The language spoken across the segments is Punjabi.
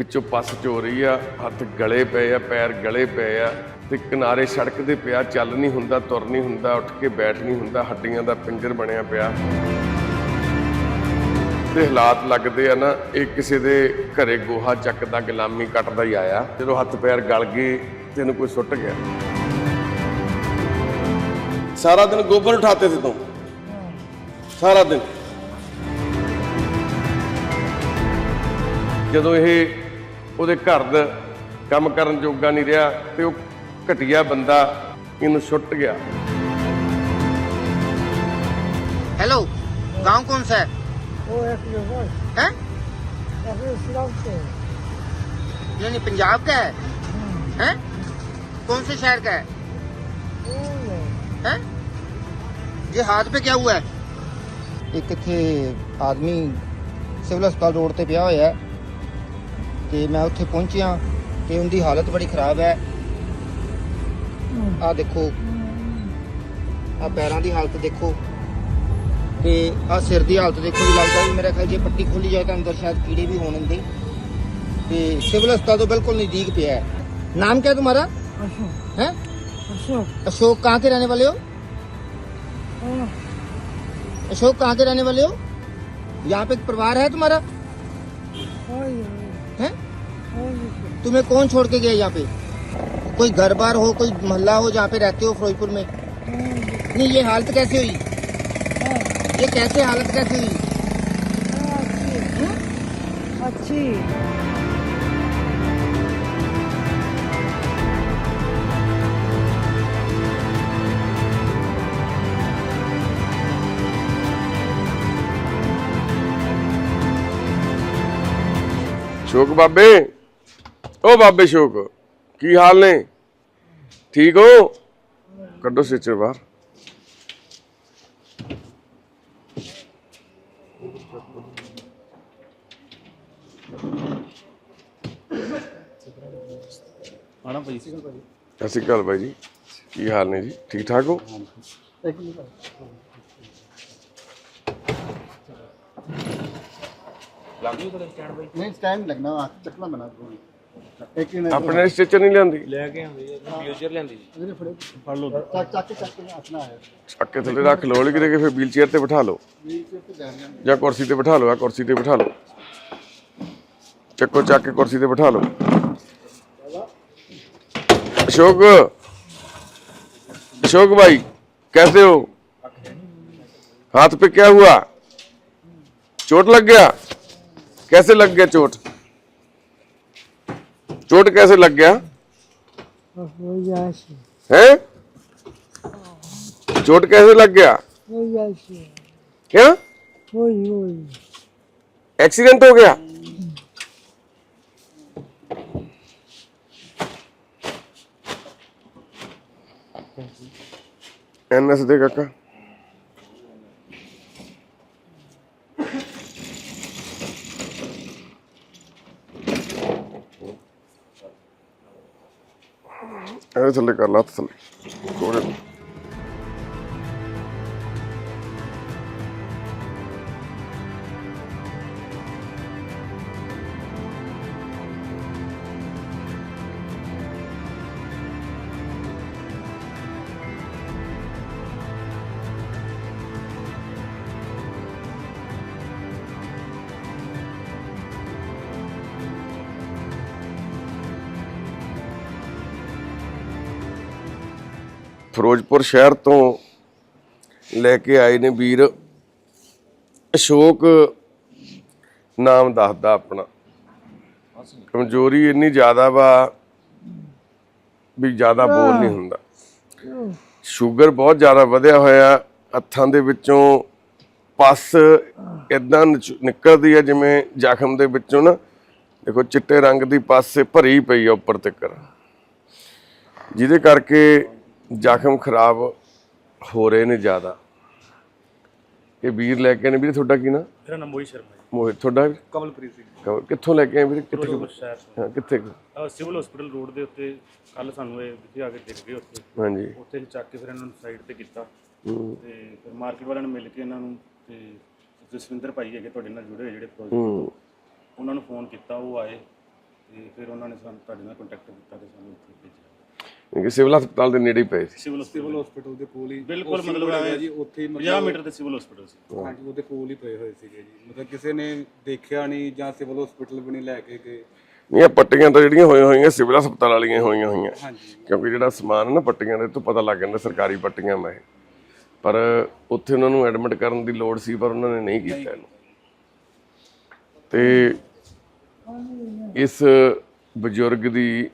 ਵਿੱਚੋਂ ਪਸ ਚੋ ਰਹੀ ਆ, ਹੱਥ ਗਲੇ ਪਏ ਆ, ਪੈਰ ਗਲੇ ਪਏ ਆ ਤੇ ਕਿਨਾਰੇ ਸੜਕ ਦੇ ਪਿਆ, ਚੱਲ ਨਹੀਂ ਹੁੰਦਾ, ਤੁਰ ਨਹੀਂ ਹੁੰਦਾ, ਉੱਠ ਕੇ ਬੈਠ ਨਹੀਂ ਹੁੰਦਾ, ਹੱਡੀਆਂ ਦਾ ਪਿੰਜਰ ਬਣਿਆ ਪਿਆ। ਤੇ ਹਾਲਾਤ ਲੱਗਦੇ ਆ ਨਾ, ਇਹ ਕਿਸੇ ਦੇ ਘਰੇ ਗੋਹਾ ਚੱਕਦਾ, ਗੁਲਾਮੀ ਕੱਟਦਾ ਹੀ ਆਇਆ। ਜਦੋਂ ਹੱਥ ਪੈਰ ਗਲ ਗਏ, ਤੈਨੂੰ ਕੋਈ ਸੁੱਟ ਗਿਆ? ਸਾਰਾ ਦਿਨ ਗੋਬਰ ਉਠਾਤੇ ਸੀ ਤੂੰ? ਸਾਰਾ ਦਿਨ? ਜਦੋਂ ਇਹ ਉਹਦੇ ਘਰ ਦਾ ਕੰਮ ਕਰਨ ਜੋਗਾ ਨਹੀਂ ਰਿਹਾ ਤੇ ਉਹ ਘਟੀਆ ਬੰਦਾ ਇਹਨੂੰ ਸੁੱਟ ਗਿਆ हेलो गांव कौन सा है वो एक जगह हैं एक इस्लाम से नहीं नहीं पंजाब का है हैं कौन से शहर का है वो है हैं ये हाथ पे क्या हुआ है ਇੱਕ ਇੱਥੇ ਆਦਮੀ ਸਿਵਲ ਹਸਪਤਾਲ ਰੋਡ ਤੇ ਪਿਆ ਹੋਇਆ ਹੈ ਤੇ ਮੈਂ ਉੱਥੇ ਪਹੁੰਚਿਆ ਤੇ ਉਹਦੀ ਹਾਲਤ ਬੜੀ ਖਰਾਬ ਹੈ। ਆ ਦੇਖੋ। ਆ ਪੈਰਾਂ ਦੀ ਹਾਲਤ ਦੇਖੋ। ਤੇ ਆ ਸਿਰ ਦੀ ਹਾਲਤ ਦੇਖੋ ਜੀ ਲੱਗਦਾ ਵੀ ਮੇਰਾ ਖਿਆਲ ਜੇ ਪੱਟੀ ਖੋਲੀ ਜਾਏ ਤਾਂ ਅੰਦਰ ਸ਼ਾਇਦ ਕੀੜੇ ਵੀ ਹੋਣ ਦੇ ਤੇ ਸਿਵਲ ਹਸਪਤਾਲ ਤੋਂ ਬਿਲਕੁਲ ਨਜ਼ਦੀਕ ਪਿਆ ਹੈ। ਨਾਮ ਕਿਆ ਤੁਹਾਡਾ? अशोक ਅਸ਼ੋਕ। अशोक अशोक कहाँ के रहने वाले ਅਸ਼ੋਕ अशोक कहाँ के ਵਾਲੇ ਹੋ? हो यहाँ पे एक परिवार है तुम्हारा है तुम्हें कौन छोड़ के गया यहाँ पे? कोई घर बार हो, कोई मोहल्ला हो जहाँ पे रहते हो फिरोजपुर में? नहीं, ये हालत कैसे हुई? ये कैसे हालत कैसे हुई? अच्छी चोक बाबे। ਓ ਬਾਬੇ ਸ਼ੋਕ ਕੀ ਹਾਲ ਨੇ ਠੀਕ ਹੋ ਕੱਢੋ ਸਿੱਚਰ ਬਾਹਰ ਆਣਾ ਭਾਈ ਸਤਿ ਸ਼੍ਰੀ ਅਕਾਲ ਬਾਈ ਜੀ ਕੀ ਹਾਲ ਨੇ ਜੀ ਠੀਕ ਠਾਕ ਹੋ ਨਹੀਂ ਸਟੈਂਡ ਲੱਗਣਾ ਵਾ, ਚੱਕਣਾ ਬਣਾ ਦੋ ਇੱਕ ਹੀ ਆਪਣੇ ਸਟਿਚਰ ਨਹੀਂ ਲਿਆਂਦੀ ਲੈ ਕੇ ਆਉਂਦੇ ਆ ਫਿਊਚਰ ਲੈਂਦੀ ਇਹਨੇ ਫੜੇ ਫੜ ਲਓ ਚੱਕ ਚੱਕ ਕੇ ਚੱਕ ਕੇ ਹੱਸਣਾ ਹੈ ਚੱਕ ਕੇ ਥੱਲੇ ਰੱਖ ਲਓ ਕਿਤੇ ਕਿ ਫਿਰ ਵੀਲ ਚੇਅਰ ਤੇ ਬਿਠਾ ਲਓ ਵੀ ਤੇ ਤੇ ਲੈ ਜਾਂਦੇ ਜਾਂ ਕੁਰਸੀ ਤੇ ਬਿਠਾ ਲਓ ਆ ਕੁਰਸੀ ਤੇ ਬਿਠਾ ਲਓ ਚੱਕੋ ਚੱਕ ਕੇ ਕੁਰਸੀ ਤੇ ਬਿਠਾ ਲਓ अशोक अशोक भाई कैसे हो हाथ पे क्या हुआ चोट लग गया कैसे लग गया चोट चोट कैसे लग गया? हो? चोट कैसे लग गया? क्या? एक्सीडेंट हो गया? एनएस दे काका ਇਹ ਥੱਲੇ ਫਿਰੋਜ਼ਪੁਰ ਸ਼ਹਿਰ ਤੋਂ ਲੈ ਕੇ ਆਏ ਨੇ ਵੀਰ। ਅਸ਼ੋਕ ਨਾਮ ਦੱਸਦਾ ਆਪਣਾ। ਕਮਜ਼ੋਰੀ ਇੰਨੀ ਜ਼ਿਆਦਾ ਵਾ ਵੀ ਜ਼ਿਆਦਾ ਬੋਲ ਨਹੀਂ ਹੁੰਦਾ। ਸ਼ੂਗਰ ਬਹੁਤ ਜ਼ਿਆਦਾ ਵਧਿਆ ਹੋਇਆ ਹੱਥਾਂ ਦੇ ਵਿੱਚੋਂ ਪਸ ਇਦਾਂ ਨਿਕਲਦੀ ਹੈ ਜਿਵੇਂ ਜ਼ਖਮ ਦੇ ਵਿੱਚੋਂ ਨਾ। ਦੇਖੋ, ਚਿੱਟੇ ਰੰਗ ਦੀ ਪਸ ਭਰੀ ਪਈ ਆ ਉੱਪਰ ਤੱਕ। ਜਿਹਦੇ ਕਰਕੇ ਜ਼ਖਮ ਖਰਾਬ ਹੋ ਰਹੇ ਨੇ ਜ਼ਿਆਦਾ। ਇਹ ਵੀਰ ਲੈ ਕੇ ਆਏ ਨੇ। ਵੀਰ ਤੁਹਾਡਾ ਕੀ ਨਾ? ਮੇਰਾ ਨਾਮ ਮੋਹਿਤ ਸ਼ਰਮਾ ਜੀ। ਮੋਹਿਤ ਤੁਹਾਡਾ? ਵੀਰ? ਕਮਲਪ੍ਰੀਤ ਸਿੰਘ। ਕਮਲ, ਕਿੱਥੋਂ ਲੈ ਕੇ ਆਏ ਵੀਰ? ਕਿੱਥੇ ਫਿਰੋਜ਼ਪੁਰ ਸ਼ਹਿਰ ਹਾਂ, ਕਿੱਥੇ? ਤੋਂ ਸਿਵਲ ਹਸਪੀਟਲ ਰੋਡ ਦੇ ਉੱਤੇ ਕੱਲ ਸਾਨੂੰ ਇਹ ਵਿਖੇ ਆ ਕੇ ਡਿੱਗ ਗਏ ਉੱਥੇ। ਹਾਂਜੀ। ਉੱਥੇ ਅਸੀਂ ਚੱਕ ਕੇ ਫਿਰ ਇਹਨਾਂ ਨੂੰ ਸਾਈਡ ਤੇ ਕੀਤਾ। ਹੂੰ। ਤੇ ਫਿਰ ਮਾਰਕੀਟ ਵਾਲਿਆਂ ਨੂੰ ਮਿਲ ਕੇ ਇਹਨਾਂ ਨੂੰ ਤੇ ਜਸਵਿੰਦਰ ਭਾਈ ਹੈਗੇ ਤੁਹਾਡੇ ਨਾਲ ਜੁੜੇ ਹੋਏ ਜਿਹੜੇ ਹੂੰ। ਉਹਨਾਂ ਨੂੰ ਫੋਨ ਕੀਤਾ ਉਹ ਆਏ। ਤੇ ਫਿਰ ਉਹਨਾਂ ਨੇ ਸਾਨੂੰ ਤੁਹਾਡੇ ਨਾਲ ਕੰਟੈਕਟ ਕੀਤਾ ਤੇ ਸਾਨੂੰ ਇੱਥੇ ਭੇਜਿਆ। ਕਿ ਸਿਵਲ ਹਸਪਤਾਲ ਦੇ ਨੇੜੇ ਹੀ ਪਏ ਸੀ। ਸਿਵਲ ਸਿਵਲ ਹਸਪੀਟਲ ਦੇ ਕੋਲ ਹੀ ਬਿਲਕੁਲ ਮਤਲਬ ਐਂ ਜੀ ਉੱਥੇ ਹੀ 50 ਮੀਟਰ ਤੇ ਸਿਵਲ ਹਸਪੀਟਲ ਸੀ। ਹਾਂਜੀ ਉਹਦੇ ਕੋਲ ਹੀ ਪਏ ਹੋਏ ਸੀਗੇ ਜੀ। ਮਤਲਬ ਕਿਸੇ ਨੇ ਦੇਖਿਆ ਨਹੀਂ ਜਾਂ ਸਿਵਲ ਹਸਪੀਟਲ ਵੀ ਨਹੀਂ ਲੈ ਕੇ ਗਏ। ਨਹੀਂ ਇਹ ਪੱਟੀਆਂ ਤਾਂ ਜਿਹੜੀਆਂ ਹੋਈਆਂ ਹੋਈਆਂ ਸਿਵਲ ਹਸਪਤਾਲ ਵਾਲੀਆਂ ਹੋਈਆਂ ਹੋਈਆਂ। ਹਾਂਜੀ। ਕਿਉਂਕਿ ਜਿਹੜਾ ਸਮਾਨ ਹੈ ਨਾ ਪੱਟੀਆਂ ਦੇ ਤੋਂ ਪਤਾ ਲੱਗ ਜਾਂਦਾ ਸਰਕਾਰੀ ਪੱਟੀਆਂ ਮੈਂ। ਪਰ ਉੱਥੇ ਉਹਨਾਂ ਨੂੰ ਐਡਮਿਟ ਕਰਨ ਦੀ ਲੋੜ ਸੀ ਪਰ ਉਹਨਾਂ ਨੇ ਨਹੀਂ ਕੀਤਾ ਇਹਨੂੰ। ਤੇ ਇਸ ਬਜ਼ੁਰਗ ਦੀ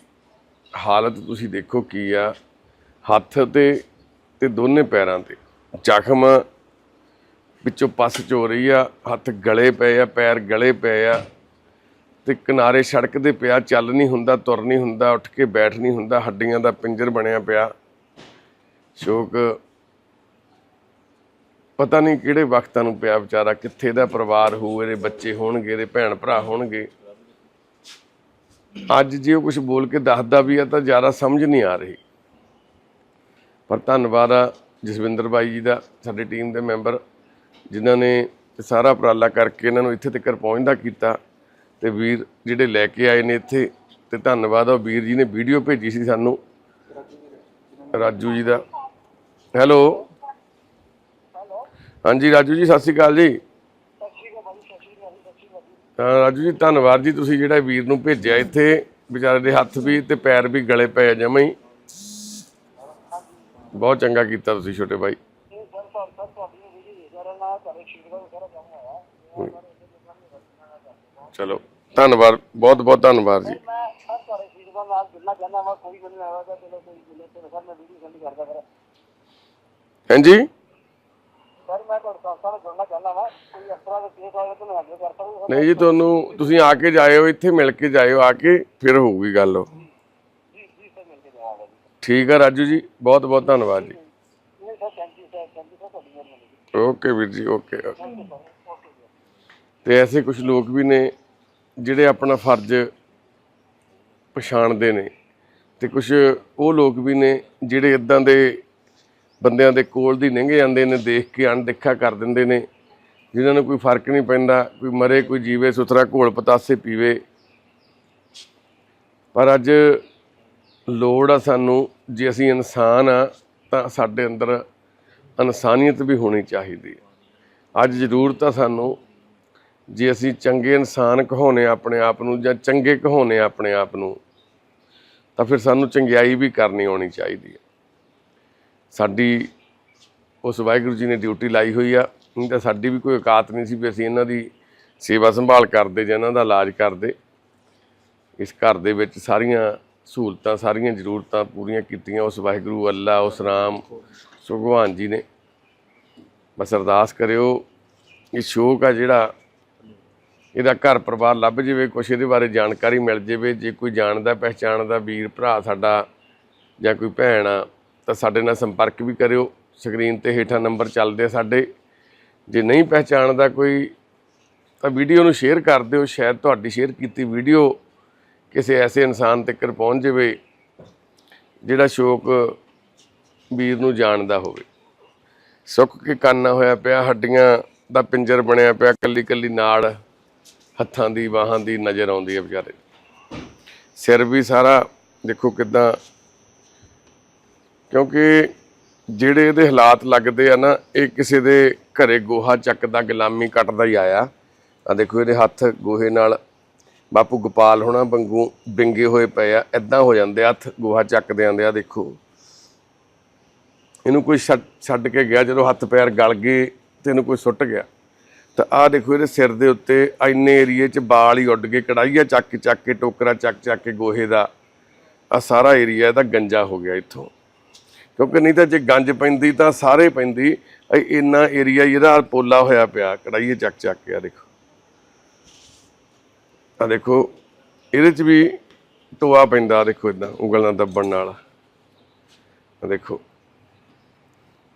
ਹਾਲਤ ਤੁਸੀਂ ਦੇਖੋ ਕੀ ਆ। ਹੱਥ ਤੇ ਤੇ ਦੋਨੇ ਪੈਰਾਂ ਤੇ। ਜ਼ਖਮ ਵਿੱਚੋਂ ਪਸ ਚੋ ਰਹੀ ਆ। ਹੱਥ ਗਲੇ ਪਏ ਆ, ਪੈਰ ਗਲੇ ਪਏ ਆ। ਤੇ ਕਿਨਾਰੇ ਸੜਕ ਦੇ ਪਿਆ, ਚੱਲ ਨਹੀਂ ਹੁੰਦਾ, ਤੁਰ ਨਹੀਂ ਹੁੰਦਾ, ਉੱਠ ਕੇ ਬੈਠ ਨਹੀਂ ਹੁੰਦਾ, ਹੱਡੀਆਂ ਦਾ ਪਿੰਜਰ ਬਣਿਆ ਪਿਆ। ਸ਼ੋਕ ਪਤਾ ਨਹੀਂ ਕਿਹੜੇ ਵਕਤਾਂ ਨੂੰ ਪਿਆ ਵਿਚਾਰਾ, ਕਿੱਥੇ ਦਾ ਪਰਿਵਾਰ ਹੋਊ, ਇਹਦੇ ਬੱਚੇ ਹੋਣਗੇ, ਇਹਦੇ ਭੈਣ ਭਰਾ ਹੋਣਗੇ। ਅੱਜ ਜੇ ਉਹ ਕੁਝ ਬੋਲ ਕੇ ਦੱਸਦਾ ਵੀ ਆ ਤਾਂ ਜ਼ਿਆਦਾ ਸਮਝ ਨਹੀਂ ਆ ਰਹੀ। ਪਰ ਧੰਨਵਾਦ ਆ ਜਸਵਿੰਦਰ ਬਾਈ ਜੀ ਦਾ ਸਾਡੀ ਟੀਮ ਦੇ ਮੈਂਬਰ ਜਿਨ੍ਹਾਂ ਨੇ ਸਾਰਾ ਉਪਰਾਲਾ ਕਰਕੇ ਇਹਨਾਂ ਨੂੰ ਇੱਥੇ ਤੱਕ ਪਹੁੰਚਦਾ ਕੀਤਾ। ਤੇ ਵੀਰ ਜਿਹੜੇ ਲੈ ਕੇ ਆਏ ਨੇ ਇੱਥੇ ਤੇ ਧੰਨਵਾਦ ਆ। ਉਹ ਵੀਰ ਜੀ ਨੇ ਵੀਡੀਓ ਭੇਜੀ ਸੀ ਸਾਨੂੰ। ਰਾਜੂ ਜੀ ਦਾ। ਹੈਲੋ। ਹਾਂਜੀ ਰਾਜੂ ਜੀ ਸਤਿ ਸ਼੍ਰੀ ਅਕਾਲ ਜੀ। ਰਾਜੂ ਜੀ, ਧੰਨਵਾਦ ਜੀ ਤੁਸੀਂ ਜਿਹੜਾ ਵੀਰ ਨੂੰ ਭੇਜਿਆ ਇੱਥੇ, ਵਿਚਾਰੇ ਦੇ ਹੱਥ ਵੀ ਤੇ ਪੈਰ ਵੀ ਗਲੇ ਪਏ ਜਮਾਂ ਹੀ। ਬਹੁਤ ਚੰਗਾ ਕੀਤਾ ਤੁਸੀਂ ਛੋਟੇ ਭਾਈ। ਚਲੋ, ਧੰਨਵਾਦ ਬਹੁਤ ਬਹੁਤ ਧੰਨਵਾਦ ਜੀ। ਹਾਂਜੀ? ਨਹੀਂ ਜੀ, ਤੁਹਾਨੂੰ ਤੁਸੀਂ ਆ ਕੇ ਜਾਇਓ, ਇੱਥੇ ਮਿਲ ਕੇ ਜਾਇਓ, ਆ ਕੇ ਫਿਰ ਹੋਊਗੀ ਗੱਲ ਉਹ। ਠੀਕ ਆ ਰਾਜੂ ਜੀ, ਬਹੁਤ ਬਹੁਤ ਧੰਨਵਾਦ ਜੀ। ਓਕੇ ਵੀਰ ਜੀ, ਓਕੇ ਤੇ ਐਸੇ ਕੁਝ ਲੋਕ ਵੀ ਨੇ, ਜਿਹੜੇ ਆਪਣਾ ਫਰਜ਼ ਪਛਾਣਦੇ ਨੇ। ਤੇ ਕੁਝ ਉਹ ਲੋਕ ਵੀ ਨੇ, ਜਿਹੜੇ ਇਦਾਂ ਦੇ ਬੰਦਿਆਂ ਦੇ ਕੋਲ ਦੀ ਲੰਘ ਜਾਂਦੇ ਨੇ, ਦੇਖ ਕੇ ਅਣਦੇਖਾ ਕਰ ਦਿੰਦੇ ਨੇ। ਜਿਨ੍ਹਾਂ ਨੂੰ ਕੋਈ ਫ਼ਰਕ ਨਹੀਂ ਪੈਂਦਾ, ਕੋਈ ਮਰੇ, ਕੋਈ ਜੀਵੇ, ਸੁਥਰਾ, ਘੋਲ, ਪਤਾਸੇ ਪੀਵੇ। ਪਰ ਅੱਜ ਲੋੜ ਆ ਸਾਨੂੰ, ਜੇ ਅਸੀਂ ਇਨਸਾਨ ਆ, ਤਾਂ ਸਾਡੇ ਅੰਦਰ ਇਨਸਾਨੀਅਤ ਵੀ ਹੋਣੀ ਚਾਹੀਦੀ ਹੈ। ਅੱਜ ਜ਼ਰੂਰਤ ਆ ਸਾਨੂੰ, ਜੇ ਅਸੀਂ ਚੰਗੇ ਇਨਸਾਨ ਕਹਾਉਨੇ ਆਪਣੇ ਆਪ ਨੂੰ ਜਾਂ ਚੰਗੇ ਕਹਾਉਨੇ ਆਪਣੇ ਆਪ ਨੂੰ, ਤਾਂ ਫਿਰ ਸਾਨੂੰ ਚੰਗਿਆਈ ਵੀ ਕਰਨੀ ਆਉਣੀ ਚਾਹੀਦੀ ਹੈ। ਸਾਡੀ ਉਸ ਵਾਹਿਗੁਰੂ ਜੀ ਨੇ ਡਿਊਟੀ ਲਾਈ ਹੋਈ ਆ ਨਹੀਂ ਤਾਂ ਸਾਡੀ ਵੀ ਕੋਈ ਔਕਾਤ ਨਹੀਂ ਸੀ ਵੀ ਅਸੀਂ ਇਹਨਾਂ ਦੀ ਸੇਵਾ ਸੰਭਾਲ ਕਰਦੇ ਜਾਂ ਇਹਨਾਂ ਦਾ ਇਲਾਜ ਕਰਦੇ। ਇਸ ਘਰ ਦੇ ਵਿੱਚ ਸਾਰੀਆਂ ਸਹੂਲਤਾਂ, ਸਾਰੀਆਂ ਜ਼ਰੂਰਤਾਂ ਪੂਰੀਆਂ ਕੀਤੀਆਂ। ਉਸ ਵਾਹਿਗੁਰੂ ਅੱਲਾ, ਉਸ ਰਾਮ ਭਗਵਾਨ ਜੀ ਨੇ। ਬਸ ਅਰਦਾਸ ਕਰਿਓ, ਇਹ ਸ਼ੋਕ ਆ ਜਿਹੜਾ ਇਹਦਾ ਘਰ ਪਰਿਵਾਰ ਲੱਭ ਜਾਵੇ, ਕੁਛ ਇਹਦੇ ਬਾਰੇ ਜਾਣਕਾਰੀ ਮਿਲ ਜਾਵੇ। ਜੇ ਕੋਈ ਜਾਣਦਾ, ਪਹਿਚਾਣਦਾ ਵੀਰ, ਭਰਾ ਸਾਡਾ ਜਾਂ ਕੋਈ ਭੈਣ ਆ, ਤਾਂ ਸਾਡੇ ਨਾਲ ਸੰਪਰਕ ਵੀ ਕਰਿਓ। ਸਕਰੀਨ ਤੇ ਹੇਠਾਂ ਨੰਬਰ ਚੱਲਦੇ ਆ ਸਾਡੇ। ਜੇ ਨਹੀਂ ਪਹਿਚਾਣਦਾ ਕੋਈ, ਤਾਂ ਵੀਡੀਓ ਨੂੰ ਸ਼ੇਅਰ ਕਰ ਦਿਓ। ਸ਼ਾਇਦ ਤੁਹਾਡੀ ਸ਼ੇਅਰ ਕੀਤੀ ਵੀਡੀਓ ਕਿਸੇ ਐਸੇ ਇਨਸਾਨ ਤੱਕ ਪਹੁੰਚ ਜਾਵੇ ਜਿਹੜਾ ਸ਼ੋਕ ਵੀਰ ਨੂੰ ਜਾਣਦਾ ਹੋਵੇ। ਸੁੱਕ ਕੇ ਕਾਨਾ ਹੋਇਆ ਪਿਆ, ਹੱਡੀਆਂ ਦਾ ਪਿੰਜਰ ਬਣਿਆ ਪਿਆ ਕੱਲੀ ਕੱਲੀ ਨਾੜ ਹੱਥਾਂ ਦੀ, ਬਾਹਾਂ ਦੀ ਨਜ਼ਰ ਆਉਂਦੀ ਹੈ ਵਿਚਾਰੇ ਸਿਰ ਵੀ ਸਾਰਾ ਦੇਖੋ ਕਿਦਾਂ, ਕਿਉਂਕਿ ਜਿਹੜੇ ਇਹਦੇ ਹਾਲਾਤ ਲੱਗਦੇ ਆ ਨਾ, ਇਹ ਕਿਸੇ ਦੇ ਘਰੇ ਗੋਹਾ ਚੱਕਦਾ, ਗੁਲਾਮੀ ਕੱਟਦਾ ਹੀ ਆਇਆ। ਆ ਦੇਖੋ ਇਹਦੇ ਹੱਥ ਗੋਹੇ ਨਾਲ ਬਾਪੂ ਗੋਪਾਲ ਹੋਣਾ ਵਾਂਗੂ ਬਿੰਗੇ ਹੋਏ ਪਏ ਆ ਐਦਾਂ ਹੋ ਜਾਂਦੇ ਆ, ਹੱਥ ਗੋਹਾ ਚੱਕਦੇ ਆਂਦੇ ਆ, ਦੇਖੋ। ਇਹਨੂੰ ਕੋਈ ਛੱਡ ਛੱਡ ਕੇ ਗਿਆ, ਜਦੋਂ ਹੱਥ ਪੈਰ ਗਲ ਗਏ ਤੇ ਇਹਨੂੰ ਕੋਈ ਸੁੱਟ ਗਿਆ। ਤਾਂ ਆਹ ਦੇਖੋ ਇਹਦੇ ਸਿਰ ਦੇ ਉੱਤੇ ਇੰਨੇ ਏਰੀਏ 'ਚ ਵਾਲ ਹੀ ਉੱਡ ਗਏ ਕੜਾਈਆ ਚੱਕ ਚੱਕ ਕੇ, ਟੋਕਰਾ ਚੱਕ ਚੱਕ ਕੇ ਗੋਹੇ ਦਾ। ਆ ਸਾਰਾ ਏਰੀਆ ਇਹਦਾ ਗੰਜਾ ਹੋ ਗਿਆ ਇੱਥੋਂ। ਕਿਉਂਕਿ ਨਹੀਂ ਤਾਂ ਜੇ ਗੰਜ ਪੈਂਦੀ ਤਾਂ ਸਾਰੇ ਪੈਂਦੀ। ਇੰਨਾ ਏਰੀਆ ਇਹਦਾ ਪੋਲਾ ਹੋਇਆ ਪਿਆ ਕੜਾਈਏ ਚੱਕ ਚੱਕ ਕੇ ਆ ਦੇਖੋ। ਆ ਦੇਖੋ, ਇਹਦੇ 'ਚ ਵੀ ਟੋਆ ਪੈਂਦਾ ਦੇਖੋ ਇਦਾਂ ਉਂਗਲ ਨਾਲ ਦੱਬਣ ਨਾਲ। ਆ ਦੇਖੋ।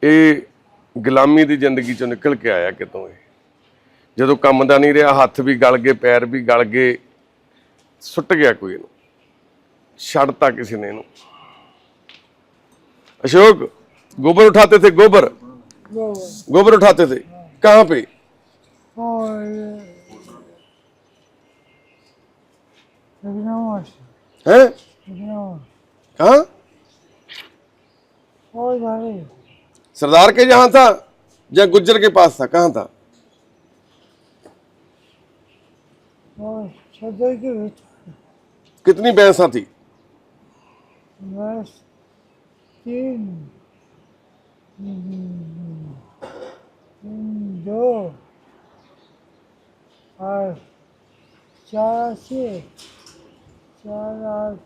ਇਹ ਗੁਲਾਮੀ ਦੀ ਜ਼ਿੰਦਗੀ ਚੋਂ ਨਿਕਲ ਕੇ ਆਇਆ ਕਿਤੋਂ ਇਹ। ਜਦੋਂ ਕੰਮ ਦਾ ਨਹੀਂ ਰਿਹਾ, ਹੱਥ ਵੀ ਗਲ ਗਏ, ਪੈਰ ਵੀ ਗਲ ਗਏ, ਸੁੱਟ ਗਿਆ ਕੋਈ ਇਹਨੂੰ। ਛੱਡਤਾ ਕਿਸੇ ਨੇ ਇਹਨੂੰ। अशोक गोबर उठाते थे गोबर। गोबर। उठाते थे। कहाँ पे? हैं? कहा सरदार के जहाँ था या गुज्जर के पास था? कहाँ था? कितनी भैंसा थी? बस तीन हम्म, हम्म, दो और चार से चार आठ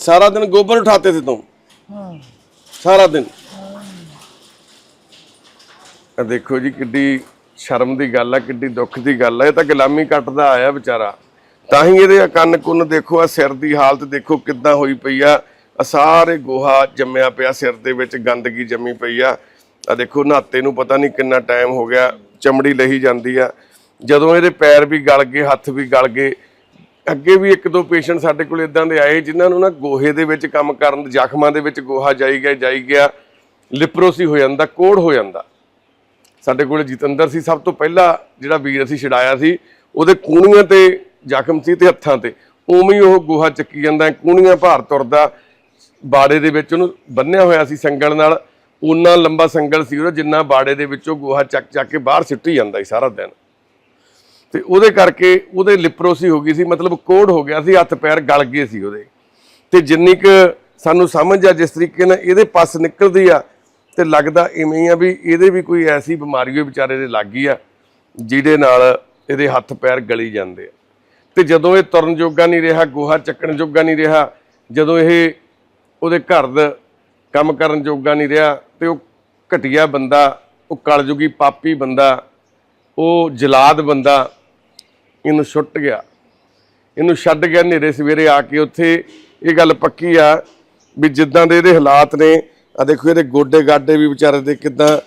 सारा दिन गोबर उठाते थे तुम हाँ ਸਾਰਾ ਦਿਨ ਆ ਦੇਖੋ ਜੀ ਕਿੱਡੀ ਸ਼ਰਮ ਦੀ ਗੱਲ ਆ ਕਿੱਡੀ ਦੁੱਖ ਦੀ ਗੱਲ ਆ ਇਹ ਤਾਂ ਗੁਲਾਮੀ ਕੱਟਦਾ ਆਇਆ ਵਿਚਾਰਾ ਤਾਂ ਹੀ ਇਹਦੇ ਕੰਨ ਕੁੰਨ ਦੇਖੋ ਆ ਸਿਰ ਦੀ ਹਾਲਤ ਦੇਖੋ ਕਿੱਦਾਂ ਹੋਈ ਪਈ ਆ ਆ ਸਾਰੇ ਗੋਹਾ ਜੰਮਿਆ ਪਿਆ, ਸਿਰ ਦੇ ਵਿੱਚ ਗੰਦਗੀ ਜੰਮੀ ਪਈ ਆ। ਆ ਦੇਖੋ, ਨਹਾਤੇ ਨੂੰ ਪਤਾ ਨਹੀਂ ਕਿੰਨਾ ਟਾਈਮ ਹੋ ਗਿਆ, ਚਮੜੀ ਲਹੀ ਜਾਂਦੀ ਆ। ਜਦੋਂ ਇਹਦੇ ਪੈਰ ਵੀ ਗਲ ਗਏ, ਹੱਥ ਵੀ ਗਲ ਗਏ, ਅੱਗੇ ਵੀ ਇੱਕ ਦੋ ਪੇਸ਼ੈਂਟ ਸਾਡੇ ਕੋਲ ਇਦਾਂ ਦੇ ਆਏ, ਜਿਨ੍ਹਾਂ ਨੂੰ ਨਾ ਗੋਹੇ ਦੇ ਵਿੱਚ ਕੰਮ ਕਰਨ, ਜ਼ਖਮਾਂ ਦੇ ਵਿੱਚ ਗੋਹਾ ਜਾਈ ਗਿਆ ਜਾਈ ਗਿਆ, ਲਿਪਰੋਸੀ ਹੋ ਜਾਂਦਾ, ਕੋੜ ਹੋ ਜਾਂਦਾ। ਸਾਡੇ ਕੋਲ ਜਤਿੰਦਰ ਸੀ, ਸਭ ਤੋਂ ਪਹਿਲਾ ਜਿਹੜਾ ਵੀਰ ਅਸੀਂ ਛਡਾਇਆ ਸੀ, ਉਹਦੇ ਕੂਣੀਆਂ ਤੇ ਜ਼ਖਮ ਸੀ ਤੇ ਹੱਥਾਂ ਤੇ। ਉਵੇਂ ਹੀ ਉਹ ਗੋਹਾ ਚੱਕੀ ਜਾਂਦਾ ਕੂਣੀਆਂ ਭਾਰ ਤੁਰਦਾ ਬਾੜੇ ਦੇ ਵਿੱਚ ਉਹਨੂੰ ਬੰਨਿਆ ਹੋਇਆ ਸੀ ਸੰਗਲ ਨਾਲ। ਉਨਾ ਲੰਬਾ ਸੰਗਲ ਸੀ ਉਹਦਾ ਜਿੰਨਾ ਬਾੜੇ ਦੇ ਵਿੱਚੋਂ ਗੋਹਾ ਚੱਕ ਚੱਕ ਕੇ ਬਾਹਰ ਸਿੱਟੀ ਜਾਂਦਾ ਸੀ ਸਾਰਾ ਦਿਨ। ਤੇ ਉਹਦੇ ਕਰਕੇ ਉਹਦੇ ਲਿਪਰੋਸੀ ਹੋ ਗਈ ਸੀ, ਮਤਲਬ ਕੋੜ ਹੋ ਗਿਆ ਸੀ, ਹੱਥ ਪੈਰ ਗਲ ਗਏ ਸੀ ਉਹਦੇ। ਤੇ ਜਿੰਨੀ ਕੁ ਸਾਨੂੰ ਸਮਝ ਆ ਜਿਸ ਤਰੀਕੇ ਨਾਲ ਇਹਦੇ ਪੱਸ ਨਿਕਲਦੀ ਆ, ਤੇ ਲੱਗਦਾ ਇਵੇਂ ਆ ਵੀ ਇਹਦੇ ਵੀ ਕੋਈ ਐਸੀ ਬਿਮਾਰੀ ਹੋਈ ਵਿਚਾਰੇ ਦੇ ਲੱਗ ਗਈ ਆ, ਜਿਹਦੇ ਨਾਲ ਇਹਦੇ ਹੱਥ ਪੈਰ ਗਲੀ ਜਾਂਦੇ ਆ। ਤੇ ਜਦੋਂ ਇਹ ਤੁਰਨ ਜੋਗਾ ਨਹੀਂ ਰਿਹਾ, ਗੋਹਾ ਚੱਕਣ ਜੋਗਾ ਨਹੀਂ ਰਿਹਾ, ਜਦੋਂ ਇਹ ਉਹਦੇ ਘਰ ਦਾ ਕੰਮ ਕਰਨ ਜੋਗਾ ਨਹੀਂ ਰਿਹਾ ਤੇ ਉਹ ਘਟੀਆ ਬੰਦਾ, ਉਹ ਕਲਯੁਗੀ ਪਾਪੀ ਬੰਦਾ, ਉਹ ਜਲਾਦ ਬੰਦਾ ਇਹਨੂੰ ਛੁੱਟ ਗਿਆ। ਇਹਨੂੰ ਛੱਡ ਗਿਆ ਹਨੇਰੇ ਸਵੇਰੇ ਆ ਕੇ ਉੱਥੇ। ਇਹ ਗੱਲ ਪੱਕੀ ਆ ਵੀ ਜਿੱਦਾਂ ਦੇ ਇਹਦੇ ਹਾਲਾਤ ਨੇ ਆ ਦੇਖੋ ਇਹਦੇ ਗੋਡੇ ਗਾਡੇ ਵੀ ਵਿਚਾਰੇ ਦੇ ਕਿਦਾਂ।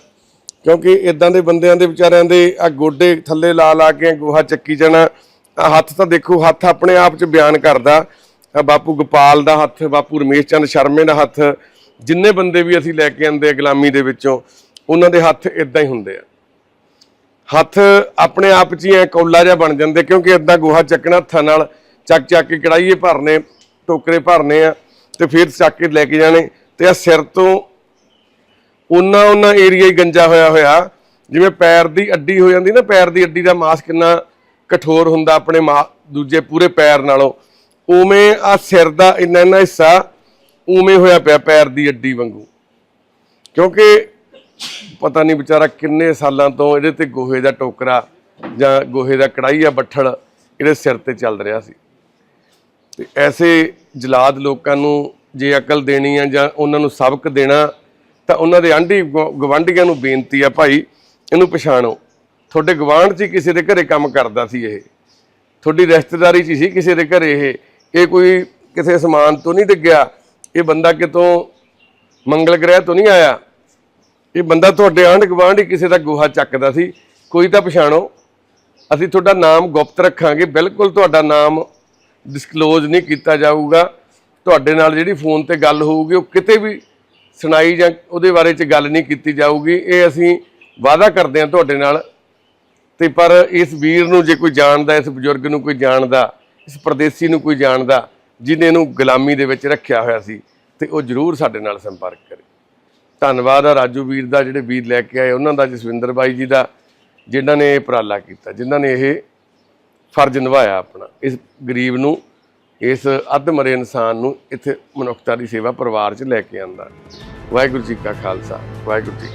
ਕਿਉਂਕਿ ਇਦਾਂ ਦੇ ਬੰਦਿਆਂ ਦੇ ਵਿਚਾਰਿਆਂ ਦੇ ਆ ਗੋਡੇ ਥੱਲੇ ਲਾ ਲਾ ਕੇ ਗੋਹਾ ਚੱਕੀ ਜਾਣਾ ਆ ਹੱਥ ਤਾਂ ਦੇਖੋ ਹੱਥ ਆਪਣੇ ਆਪ ਚ ਬਿਆਨ ਕਰਦਾ। ਬਾਪੂ ਗੋਪਾਲ ਦਾ ਹੱਥ, ਬਾਪੂ ਰਮੇਸ਼ ਚੰਦ ਸ਼ਰਮੇ ਦਾ ਹੱਥ, ਜਿੰਨੇ ਬੰਦੇ ਵੀ ਅਸੀਂ ਲੈ ਕੇ ਆਂਦੇ ਗੁਲਾਮੀ ਦੇ ਵਿੱਚੋਂ, ਉਹਨਾਂ ਦੇ ਹੱਥ ਇਦਾਂ ਹੀ ਹੁੰਦੇ ਆ। ਹੱਥ ਆਪਣੇ ਆਪ 'ਚ ਹੀ ਐ ਕੌਲਾ ਜਿਹਾ ਬਣ ਜਾਂਦੇ, ਕਿਉਂਕਿ ਇਦਾਂ ਗੋਹਾ ਚੱਕਣਾ ਹੱਥਾਂ ਨਾਲ, ਚੱਕ ਚੱਕ ਕੇ ਕੜਾਈਏ ਭਰਨੇ, ਟੋਕਰੇ ਭਰਨੇ ਆ, ਤੇ ਫਿਰ ਚੱਕ ਕੇ ਲੈ ਕੇ ਜਾਣੇ, ਤੇ ਆ ਸਿਰ ਤੋਂ ਉਹਨਾਂ ਉਹਨਾਂ ਏਰੀਆ ਹੀ ਗੰਜਾ ਹੋਇਆ ਹੋਇਆ, ਜਿਵੇਂ ਪੈਰ ਦੀ ਅੱਡੀ ਹੋ ਜਾਂਦੀ ਨਾ, ਪੈਰ ਦੀ ਅੱਡੀ ਦਾ ਮਾਸ ਕਿੰਨਾ ਕਠੋਰ ਹੁੰਦਾ ਆਪਣੇ ਮਾ- ਦੂਜੇ ਪੂਰੇ ਪੈਰ ਨਾਲੋਂ। ਉਵੇਂ ਆ ਸਿਰ ਦਾ ਇੰਨਾ ਇੰਨਾ ਹਿੱਸਾ ਉਵੇਂ ਹੋਇਆ ਪਿਆ ਪੈਰ ਦੀ ਅੱਡੀ ਵਾਂਗੂ। ਕਿਉਂਕਿ ਪਤਾ ਨਹੀਂ ਵਿਚਾਰਾ ਕਿੰਨੇ ਸਾਲਾਂ ਤੋਂ ਇਹਦੇ ਤੇ ਗੋਹੇ ਦਾ ਟੋਕਰਾ ਜਾਂ ਗੋਹੇ ਦਾ ਕੜਾਈ ਆ ਬੱਠਲ ਇਹਦੇ ਸਿਰ ਤੇ ਚੱਲ ਰਿਹਾ ਸੀ। ਤੇ ਐਸੇ ਜਲਾਦ ਲੋਕਾਂ ਨੂੰ ਜੇ ਅਕਲ ਦੇਣੀ ਆ ਜਾਂ ਉਹਨਾਂ ਨੂੰ ਸਬਕ ਦੇਣਾ, ਤਾਂ ਉਹਨਾਂ ਦੇ ਆਂਢੀ ਗੁ- ਗਵਾਂਢੀਆਂ ਨੂੰ ਬੇਨਤੀ ਆ ਭਾਈ, ਇਹਨੂੰ ਪਛਾਣੋ। ਤੁਹਾਡੇ ਗਵਾਂਢ 'ਚ ਹੀ ਕਿਸੇ ਦੇ ਘਰੇ ਕੰਮ ਕਰਦਾ ਸੀ ਇਹ। ਤੁਹਾਡੀ ਰਿਸ਼ਤੇਦਾਰੀ 'ਚ ਹੀ ਸੀ ਕਿਸੇ ਦੇ ਘਰੇ ਇਹ ਇਹ ਕੋਈ ਕਿਸੇ ਸਮਾਨ ਤੋਂ ਨਹੀਂ ਡਿੱਗਿਆ, ਇਹ ਬੰਦਾ ਕਿਤੋਂ ਮੰਗਲ ਗ੍ਰਹਿ ਤੋਂ ਨਹੀਂ ਆਇਆ? ਇਹ ਬੰਦਾ ਤੁਹਾਡੇ ਆਂਢ ਗੁਆਂਢ ਹੀ ਕਿਸੇ ਦਾ ਗੋਹਾ ਚੱਕਦਾ ਸੀ। ਕੋਈ ਤਾਂ ਪਛਾਣੋ। ਅਸੀਂ ਤੁਹਾਡਾ ਨਾਮ ਗੁਪਤ ਰੱਖਾਂਗੇ। ਬਿਲਕੁਲ ਤੁਹਾਡਾ ਨਾਮ ਡਿਸਕਲੋਜ਼ ਨਹੀਂ ਕੀਤਾ ਜਾਊਗਾ। ਤੁਹਾਡੇ ਨਾਲ ਜਿਹੜੀ ਫੋਨ ਤੇ ਗੱਲ ਹੋਊਗੀ, ਉਹ ਕਿਤੇ ਵੀ ਸੁਣਾਈ ਜਾਂ ਉਹਦੇ ਬਾਰੇ ਚ ਗੱਲ ਨਹੀਂ ਕੀਤੀ ਜਾਊਗੀ। ਇਹ ਅਸੀਂ ਵਾਅਦਾ ਕਰਦੇ ਹਾਂ ਤੁਹਾਡੇ ਨਾਲ। ਤੇ ਪਰ ਇਸ ਵੀਰ ਨੂੰ ਜੇ ਕੋਈ ਜਾਣਦਾ, ਇਸ ਬਜ਼ੁਰਗ ਨੂੰ ਕੋਈ ਜਾਣਦਾ ਇਸ ਪਰਦੇਸੀ ਨੂੰ ਕੋਈ ਜਾਣਦਾ ਜਿਨੇ ਨੂੰ ਗੁਲਾਮੀ ਦੇ ਵਿੱਚ ਰੱਖਿਆ ਹੋਇਆ ਸੀ ਤੇ ਉਹ ਜ਼ਰੂਰ ਸਾਡੇ ਨਾਲ ਸੰਪਰਕ ਕਰੇ। ਧੰਨਵਾਦ ਆ ਰਾਜੂ ਵੀਰ ਦਾ, ਜਿਹੜੇ ਵੀਰ ਲੈ ਕੇ ਆਏ, ਉਹਨਾਂ ਦਾ, ਜਸਵਿੰਦਰ ਬਾਈ ਜੀ ਦਾ, ਜਿਨ੍ਹਾਂ ਨੇ ਇਹ ਉਪਰਾਲਾ ਕੀਤਾ, ਜਿਨ੍ਹਾਂ ਨੇ ਇਹ ਫਰਜ਼ ਨਿਭਾਇਆ ਆਪਣਾ। ਇਸ ਗਰੀਬ ਨੂੰ, ਇਸ ਅੱਧ ਮਰੇ ਇਨਸਾਨ ਨੂੰ ਇੱਥੇ ਮਨੁੱਖਤਾ ਦੀ ਸੇਵਾ ਪਰਿਵਾਰ 'ਚ ਲੈ ਕੇ ਆਂਦਾ। ਵਾਹਿਗੁਰੂ ਜੀ ਕਾ ਖਾਲਸਾ, ਵਾਹਿਗੁਰੂ ਜੀ